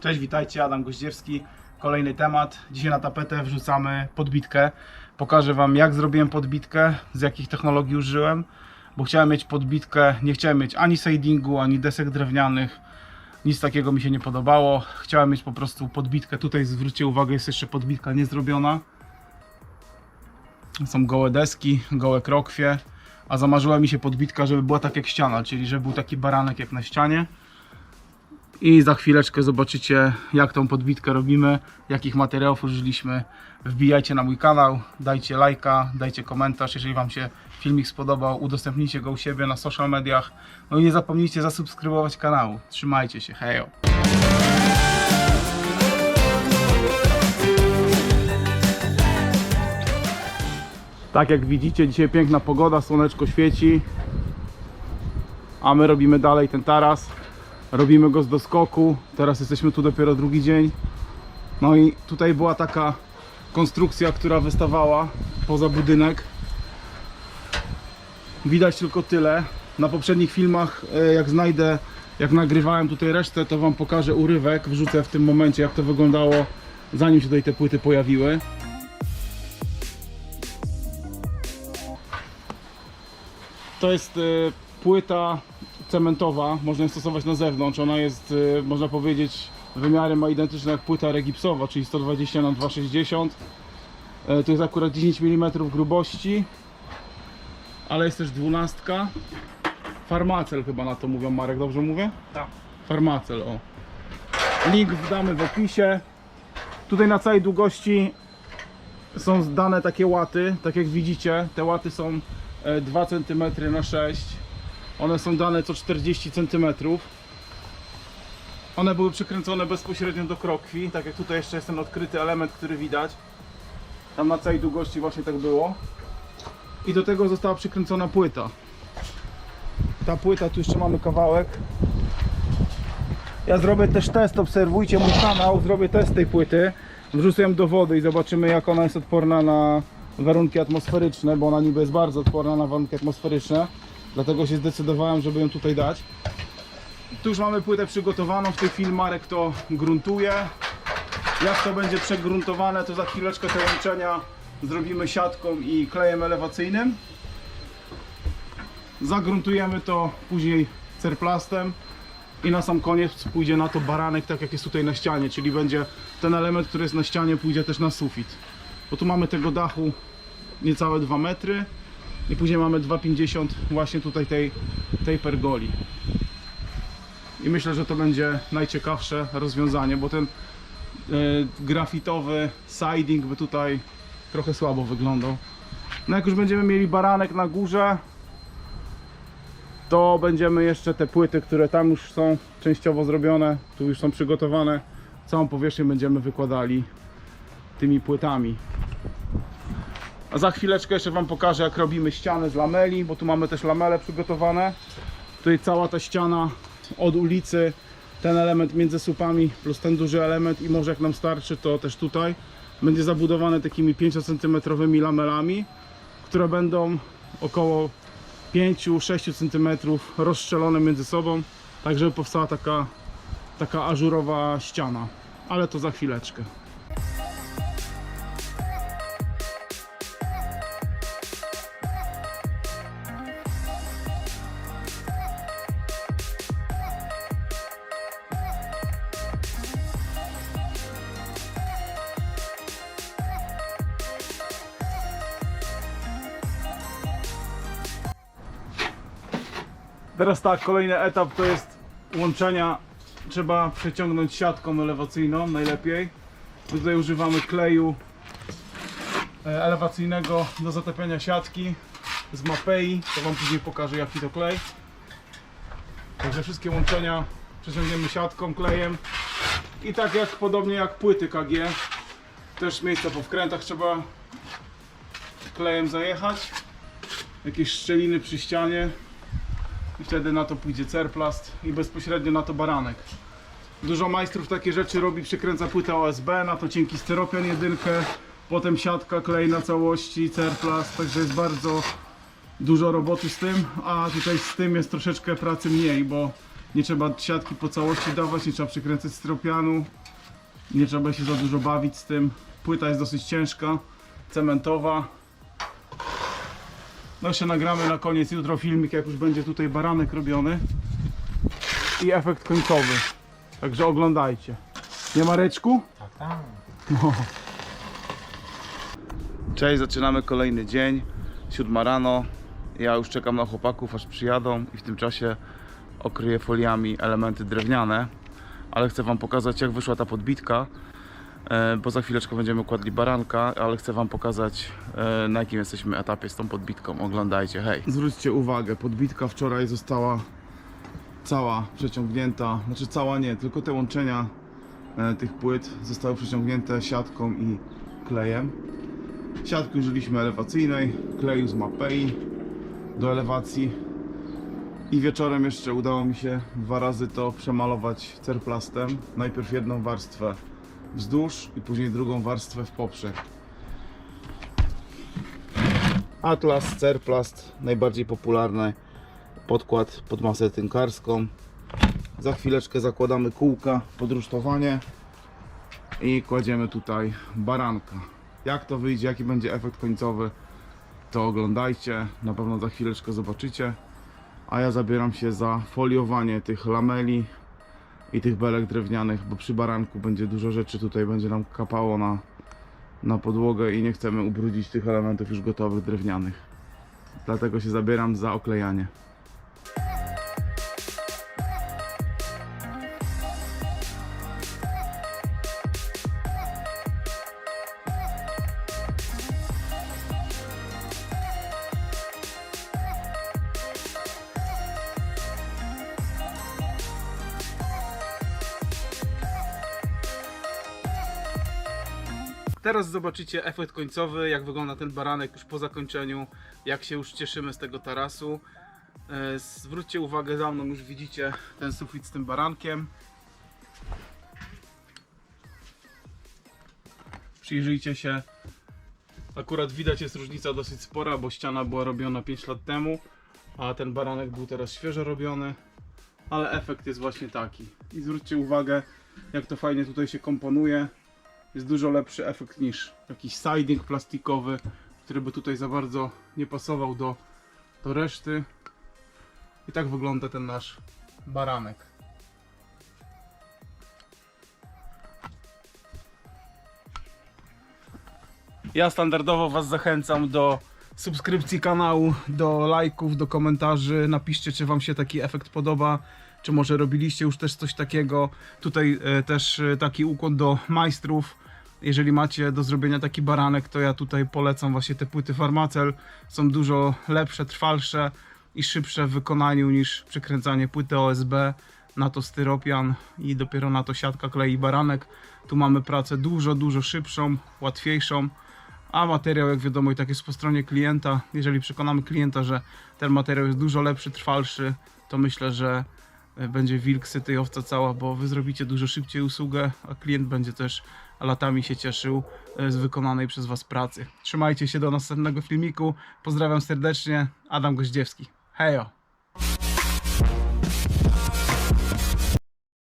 Cześć, witajcie, Adam Goździewski. Kolejny temat. Dzisiaj na tapetę wrzucamy podbitkę. Pokażę Wam, jak zrobiłem podbitkę, z jakich technologii użyłem, bo chciałem mieć podbitkę, nie chciałem mieć ani sidingu, ani desek drewnianych. Nic takiego mi się nie podobało. Chciałem mieć po prostu podbitkę. Tutaj zwróćcie uwagę, jest jeszcze podbitka niezrobiona. Są gołe deski, gołe krokwie. A zamarzyła mi się podbitka, żeby była tak jak ściana, czyli żeby był taki baranek jak na ścianie. I za chwileczkę zobaczycie jak tą podbitkę robimy, jakich materiałów użyliśmy. Wbijajcie na mój kanał, dajcie lajka, dajcie komentarz, jeżeli Wam się filmik spodobał, udostępnijcie go u siebie na social mediach. No i nie zapomnijcie zasubskrybować kanału. Trzymajcie się, hejo! Tak jak widzicie, dzisiaj piękna pogoda, słoneczko świeci. A my robimy dalej ten taras. Robimy go z doskoku. Teraz jesteśmy tu dopiero drugi dzień. No i tutaj była taka konstrukcja, która wystawała poza budynek. Widać tylko tyle. Na poprzednich filmach, e, jak znajdę, jak nagrywałem tutaj resztę, to Wam pokażę urywek. Wrzucę w tym momencie, jak to wyglądało, zanim się tutaj te płyty pojawiły. To jest e, płyta cementowa, można ją stosować na zewnątrz. Ona jest, e, można powiedzieć, wymiary ma identyczne jak płyta regipsowa, czyli 120 na 260 E, To jest akurat 10 mm grubości, ale jest też 12. Farmacel chyba na to mówią, Marek, dobrze mówię? Tak. Farmacel, o. Link wdamy w opisie. Tutaj na całej długości są dane takie łaty, tak jak widzicie, te łaty są e, 2 cm na 6 one są dane co 40 cm one były przykręcone bezpośrednio do krokwi tak jak tutaj jeszcze jest ten odkryty element, który widać. Tam na całej długości właśnie tak było. I do tego została przykręcona płyta. Ta płyta, tu jeszcze mamy kawałek. Ja zrobię też test, obserwujcie mój kanał, zrobię test tej płyty. Wrzucę ją do wody i zobaczymy jak ona jest odporna na warunki atmosferyczne, bo ona niby jest bardzo odporna na warunki atmosferyczne dlatego się zdecydowałem, żeby ją tutaj dać. Tu już mamy płytę przygotowaną, w tej chwili Marek to gruntuje. Jak to będzie przegruntowane, to za chwileczkę te łączenia zrobimy siatką i klejem elewacyjnym. Zagruntujemy to później cerplastem i na sam koniec pójdzie na to baranek, tak jak jest tutaj na ścianie, czyli będzie ten element, który jest na ścianie, pójdzie też na sufit. Bo tu mamy tego dachu niecałe 2 metry i później mamy 2,50 właśnie tutaj tej, tej pergoli. I myślę, że to będzie najciekawsze rozwiązanie, bo ten e, grafitowy siding by tutaj trochę słabo wyglądał. No jak już będziemy mieli baranek na górze, to będziemy jeszcze te płyty, które tam już są częściowo zrobione, tu już są przygotowane, całą powierzchnię będziemy wykładali tymi płytami. A za chwileczkę jeszcze Wam pokażę jak robimy ścianę z lameli, bo tu mamy też lamele przygotowane. Tutaj cała ta ściana od ulicy, ten element między słupami plus ten duży element i może jak nam starczy to też tutaj będzie zabudowane takimi 5 cm lamelami, które będą około 5-6 cm rozstrzelone między sobą, tak żeby powstała taka, taka ażurowa ściana. Ale to za chwileczkę. Teraz tak, kolejny etap to jest łączenia. Trzeba przeciągnąć siatką elewacyjną najlepiej. Tutaj używamy kleju e, elewacyjnego do zatapiania siatki z Mapei. To Wam później pokażę jaki to klej. Także wszystkie łączenia przeciągniemy siatką, klejem. I tak jak podobnie jak płyty KG, też miejsca po wkrętach trzeba klejem zajechać. Jakieś szczeliny przy ścianie i wtedy na to pójdzie cerplast i bezpośrednio na to baranek. Dużo majstrów takie rzeczy robi, przykręca płytę OSB, na to cienki styropian jedynkę, potem siatka, klej na całości, cerplast, także jest bardzo dużo roboty z tym, a tutaj z tym jest troszeczkę pracy mniej, bo Nie trzeba siatki po całości dawać, nie trzeba przykręcać styropianu. Nie trzeba się za dużo bawić z tym. Płyta jest dosyć ciężka, cementowa. No jeszcze nagramy na koniec jutro filmik, jak już będzie tutaj baranek robiony. I efekt końcowy. Także oglądajcie. Nie Mareczku? Tak, tak. Cześć, zaczynamy kolejny dzień. Siódma rano. Ja już czekam na chłopaków, aż przyjadą i w tym czasie okryję foliami elementy drewniane. Ale chcę Wam pokazać, jak wyszła ta podbitka, bo za chwileczkę będziemy kładli baranka, ale chcę Wam pokazać, e, na jakim jesteśmy etapie z tą podbitką. Oglądajcie, hej. Zwróćcie uwagę, podbitka wczoraj została cała przeciągnięta, znaczy cała nie, tylko te łączenia e, tych płyt zostały przeciągnięte siatką i klejem. Siatki użyliśmy elewacyjnej, kleju z Mapei do elewacji i wieczorem jeszcze udało mi się dwa razy to przemalować cerplastem. Najpierw jedną warstwę wzdłuż i później drugą warstwę w poprzek. Atlas, cerplast, najbardziej popularny podkład pod masę tynkarską. Za chwileczkę zakładamy kółka pod rusztowanie i kładziemy tutaj baranka. Jak to wyjdzie, jaki będzie efekt końcowy, to oglądajcie. Na pewno za chwileczkę zobaczycie. A ja zabieram się za foliowanie tych lameli i tych belek drewnianych, bo przy baranku będzie dużo rzeczy tutaj będzie nam kapało na, na podłogę i nie chcemy ubrudzić tych elementów już gotowych drewnianych. Dlatego się zabieram za oklejanie. Teraz zobaczycie efekt końcowy, jak wygląda ten baranek już po zakończeniu, jak się już cieszymy z tego tarasu. E, Zwróćcie uwagę za mną, już widzicie ten sufit z tym barankiem. Przyjrzyjcie się. Akurat widać jest różnica dosyć spora, bo ściana była robiona 5 lat temu, a ten baranek był teraz świeżo robiony. Ale efekt jest właśnie taki. I zwróćcie uwagę, jak to fajnie tutaj się komponuje jest dużo lepszy efekt niż jakiś siding plastikowy, który by tutaj za bardzo nie pasował do, do reszty. I tak wygląda ten nasz baranek. Ja standardowo Was zachęcam do subskrypcji kanału, do lajków, do komentarzy. Napiszcie, czy Wam się taki efekt podoba, czy może robiliście już też coś takiego. Tutaj e, też e, taki ukłon do majstrów. Jeżeli macie do zrobienia taki baranek, to ja tutaj polecam właśnie te płyty Farmacel. Są dużo lepsze, trwalsze i szybsze w wykonaniu niż przekręcanie płyty OSB na to styropian i dopiero na to siatka klei baranek. Tu mamy pracę dużo, dużo szybszą, łatwiejszą. A materiał, jak wiadomo, i tak jest po stronie klienta. Jeżeli przekonamy klienta, że ten materiał jest dużo lepszy, trwalszy, to myślę, że e, będzie wilk syty i owca cała, bo wy zrobicie dużo szybciej usługę, a klient będzie też latami się cieszył e, z wykonanej przez was pracy. Trzymajcie się do następnego filmiku. Pozdrawiam serdecznie. Adam Goździewski. Hejo!